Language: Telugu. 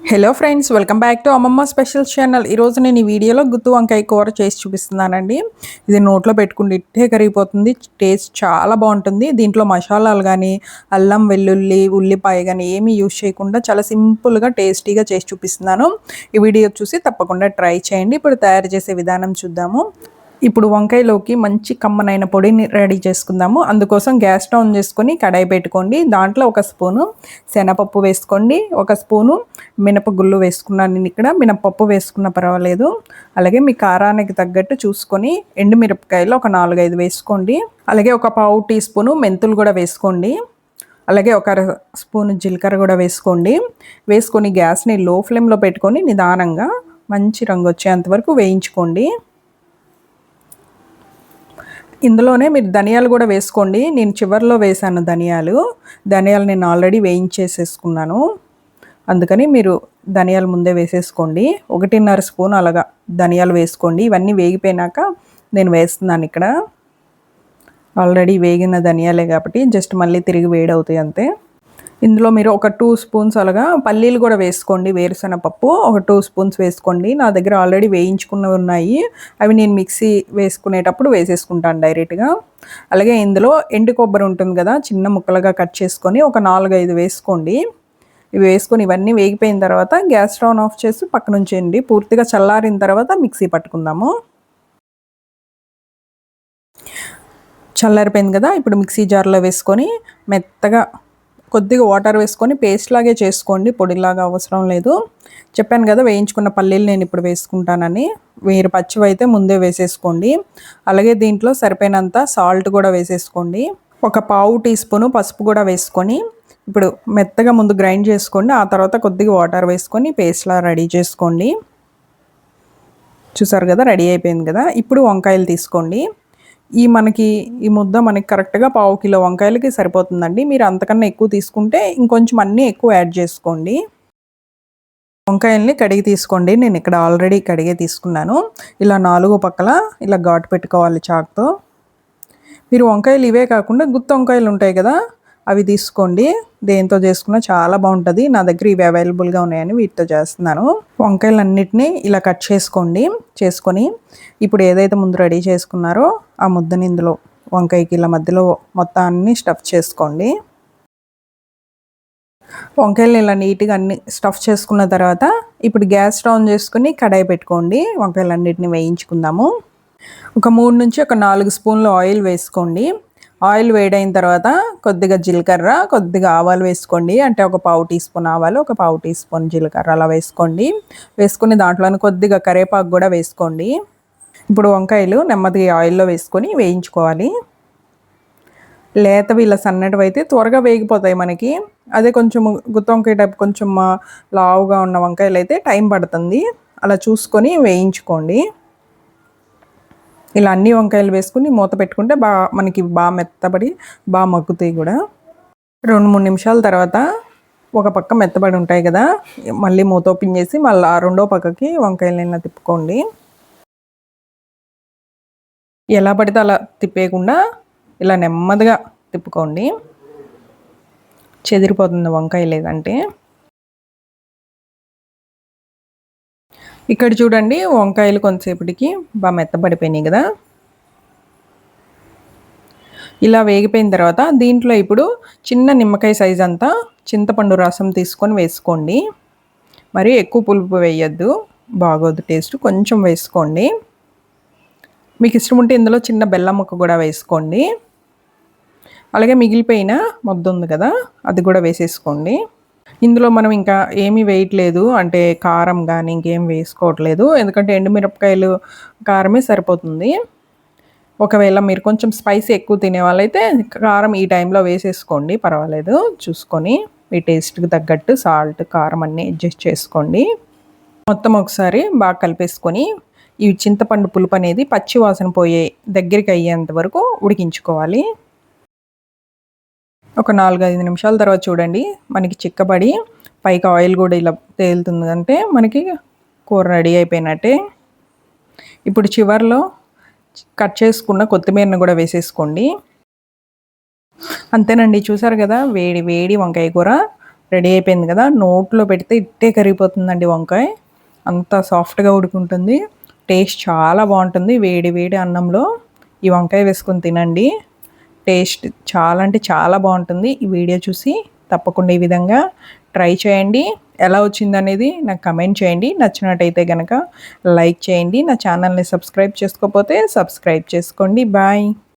Hello friends welcome back to Ammamma special channel ఈరోజు నేను ఈ వీడియోలో గుత్తు వంకాయ కూర చేసి చూపిస్తున్నానండి. ఇది నోట్లో పెట్టుకుంటే ఇట్టే కరిగిపోతుంది టేస్ట్ చాలా బాగుంటుంది. దీంట్లో మసాలాలు కానీ అల్లం వెల్లుల్లి ఉల్లిపాయ కానీ ఏమీ యూజ్ చేయకుండా చాలా సింపుల్గా టేస్టీగా చేసి చూపిస్తున్నాను. ఈ వీడియో చూసి తప్పకుండా ట్రై చేయండి. ఇప్పుడు తయారు చేసే విధానం చూద్దాము. ఇప్పుడు వంకాయలోకి మంచి కమ్మనైన పొడిని రెడీ చేసుకుందాము. అందుకోసం గ్యాస్ స్టవ్ చేసుకొని కడాయి పెట్టుకోండి. దాంట్లో ఒక స్పూను శనగపప్పు వేసుకోండి. ఒక స్పూను మినపగుళ్ళు వేసుకున్నాను నేను ఇక్కడ. మినపప్పు వేసుకున్న పర్వాలేదు. అలాగే మీ కారానికి తగ్గట్టు చూసుకొని ఎండు మిరపకాయలు ఒక నాలుగైదు వేసుకోండి. అలాగే ఒక పావు టీ స్పూను మెంతులు కూడా వేసుకోండి. అలాగే ఒక స్పూన్ జీలకర్ర కూడా వేసుకోండి. వేసుకొని గ్యాస్ని లో ఫ్లేమ్లో పెట్టుకొని నిదానంగా మంచి రంగు వచ్చేంత వరకు వేయించుకోండి. ఇందులోనే మీరు ధనియాలు కూడా వేసుకోండి. నేను చివరిలో వేసాను ధనియాలు. ధనియాలు నేను ఆల్రెడీ వేయించేసేసుకున్నాను. అందుకని మీరు ధనియాలు ముందే వేసేసుకోండి. ఒకటిన్నర స్పూన్ అలాగా ధనియాలు వేసుకోండి. ఇవన్నీ వేగిపోయినాక నేను వేస్తున్నాను ఇక్కడ. ఆల్రెడీ వేగిన ధనియాలే కాబట్టి జస్ట్ మళ్ళీ తిరిగి వేడవుతాయి అంతే. ఇందులో మీరు ఒక టూ స్పూన్స్ అలాగా పల్లీలు కూడా వేసుకోండి వేరుశనగపప్పు ఒక టూ స్పూన్స్ వేసుకోండి. నా దగ్గర ఆల్రెడీ వేయించుకున్నవి ఉన్నాయి. అవి నేను మిక్సీ వేసుకునేటప్పుడు వేసేసుకుంటాను డైరెక్ట్గా అలాగే ఇందులో ఎండు కొబ్బరి ఉంటుంది కదా చిన్న ముక్కలుగా కట్ చేసుకొని ఒక నాలుగైదు వేసుకోండి. ఇవి వేసుకొని ఇవన్నీ వేగిపోయిన తర్వాత గ్యాస్ స్టవ్ ఆఫ్ చేసి పక్కన ఉంచేయండి పూర్తిగా చల్లారిన తర్వాత మిక్సీ పట్టుకుందాము. చల్లారిపోయింది కదా ఇప్పుడు మిక్సీ జార్లో వేసుకొని మెత్తగా కొద్దిగా వాటర్ వేసుకొని పేస్ట్ లాగే చేసుకోండి. పొడిలాగా అవసరం లేదు. చెప్పాను కదా వేయించుకున్న పల్లీలు నేను ఇప్పుడు వేసుకుంటానని. మీరు పచ్చివి అయితే ముందే వేసేసుకోండి. అలాగే దీంట్లో సరిపోయినంత సాల్ట్ కూడా వేసేసుకోండి. ఒక పావు టీ స్పూను పసుపు కూడా వేసుకొని ఇప్పుడు మెత్తగా ముందు గ్రైండ్ చేసుకోండి. ఆ తర్వాత కొద్దిగా వాటర్ వేసుకొని పేస్ట్లా రెడీ చేసుకోండి. చూసారు కదా రెడీ అయిపోయింది కదా. ఇప్పుడు వంకాయలు తీసుకోండి. ఈ మనకి ఈ ముద్ద మనకి కరెక్ట్గా పావు కిలో వంకాయలకి సరిపోతుందండి. మీరు అంతకన్నా ఎక్కువ తీసుకుంటే ఇంకొంచెం అన్నీ ఎక్కువ యాడ్ చేసుకోండి. వంకాయల్ని కడిగి తీసుకోండి. నేను ఇక్కడ ఆల్రెడీ కడిగే తీసుకున్నాను. ఇలా నాలుగు పక్కల ఇలా ఘాటు పెట్టుకోవాలి చాక్తో. మీరు వంకాయలు ఇవే కాకుండా గుత్త వంకాయలు ఉంటాయి కదా అవి తీసుకోండి. దేంతో చేసుకున్నా చాలా బాగుంటుంది. నా దగ్గర ఇవి అవైలబుల్గా ఉన్నాయని వీటితో చేస్తున్నాను. వంకాయలన్నిటినీ ఇలా కట్ చేసుకోండి. చేసుకొని ఇప్పుడు ఏదైతే ముందు రెడీ చేసుకున్నారో ఆ ముద్దని ఇందులో వంకాయకి ఇలా మధ్యలో మొత్తాన్ని స్టఫ్ చేసుకోండి. వంకాయలు ఇలా నీట్గా అన్ని స్టఫ్ చేసుకున్న తర్వాత ఇప్పుడు గ్యాస్ స్టవ్ చేసుకుని కడాయి పెట్టుకోండి. వంకాయలన్నిటిని వేయించుకుందాము. ఒక మూడు నుంచి ఒక నాలుగు స్పూన్లు ఆయిల్ వేసుకోండి. ఆయిల్ వేడైన తర్వాత కొద్దిగా జీలకర్ర కొద్దిగా ఆవాలు వేసుకోండి. అంటే ఒక పావు టీ స్పూన్ ఆవాలు ఒక పావు టీ స్పూన్ జీలకర్ర అలా వేసుకోండి. వేసుకుని దాంట్లోనే కొద్దిగా కరేపాకు కూడా వేసుకోండి. ఇప్పుడు వంకాయలు నెమ్మదిగా ఆయిల్లో వేసుకొని వేయించుకోవాలి. లేతవి ఇలా సన్నటివి అయితే త్వరగా వేగిపోతాయి మనకి. అదే కొంచెం గుత్త వంకాయ టైప్ కొంచెం లావుగా ఉన్న వంకాయలు అయితే టైం పడుతుంది. అలా చూసుకొని వేయించుకోండి. ఇలా అన్ని వంకాయలు వేసుకుని మూత పెట్టుకుంటే బాగా మనకి బాగా మెత్తబడి బాగా మగ్గుతాయి కూడా. రెండు మూడు నిమిషాల తర్వాత ఒక పక్క మెత్తబడి ఉంటాయి కదా మళ్ళీ మూత ఓపెన్ చేసి మళ్ళీ రెండో పక్కకి వంకాయలైనా తిప్పుకోండి. ఎలా పడితే అలా తిప్పేయకుండా ఇలా నెమ్మదిగా తిప్పుకోండి. చెదిరిపోతుంది వంకాయ లేదంటే. ఇక్కడ చూడండి వంకాయలు కొంతసేపటికి బాగా మెత్తబడిపోయినాయి కదా. ఇలా వేగిపోయిన తర్వాత దీంట్లో ఇప్పుడు చిన్న నిమ్మకాయ సైజ్ అంతా చింతపండు రసం తీసుకొని వేసుకోండి. మరి ఎక్కువ పులుపు వేయద్దు బాగోదు టేస్ట్ కొంచెం వేసుకోండి. మీకు ఇష్టం ఉంటే ఇందులో చిన్న బెల్లం ముక్క కూడా వేసుకోండి. అలాగే మిగిలిపోయిన మొద్దు ఉంది కదా అది కూడా వేసేసుకోండి. ఇందులో మనం ఇంకా ఏమీ వేయట్లేదు. అంటే కారం కానీ ఇంకేం వేసుకోవట్లేదు. ఎందుకంటే ఎండుమిరపకాయలు కారమే సరిపోతుంది. ఒకవేళ మీరు కొంచెం స్పైసీ ఎక్కువ తినే వాళ్ళైతే కారం ఈ టైంలో వేసేసుకోండి. పర్వాలేదు. చూసుకొని మీ టేస్ట్కి తగ్గట్టు సాల్ట్ కారం అన్నీ అడ్జస్ట్ చేసుకోండి. మొత్తం ఒకసారి బాగా కలిపేసుకొని ఈ చింతపండు పులుపు అనేది పచ్చి వాసన పోయే దగ్గరికి అయ్యేంత వరకు ఉడికించుకోవాలి. ఒక నాలుగైదు నిమిషాల తర్వాత చూడండి. మనకి చిక్కబడి పైకి ఆయిల్ కూడా ఇలా తేలుతుంది అంటే మనకి కూర రెడీ అయిపోయినట్టే. ఇప్పుడు చివరిలో కట్ చేసుకున్న కొత్తిమీరను కూడా వేసేసుకోండి. అంతేనండి చూసారు కదా వేడి వేడి వంకాయ కూర రెడీ అయిపోయింది కదా. నోట్లో పెడితే ఇట్టే కరిగిపోతుందండి వంకాయ. అంత సాఫ్ట్గా ఉడుకుంటుంది. టేస్ట్ చాలా బాగుంటుంది. వేడి వేడి అన్నంలో ఈ వంకాయ వేసుకొని తినండి. టేస్ట్ చాలా అంటే చాలా బాగుంటుంది. ఈ వీడియో చూసి తప్పకుండా ఈ విధంగా ట్రై చేయండి. ఎలా వచ్చిందనేది నాకు కమెంట్ చేయండి. నచ్చినట్టయితే కనుక లైక్ చేయండి. నా ఛానల్ని సబ్స్క్రైబ్ చేసుకోకపోతే సబ్స్క్రైబ్ చేసుకోండి. బాయ్.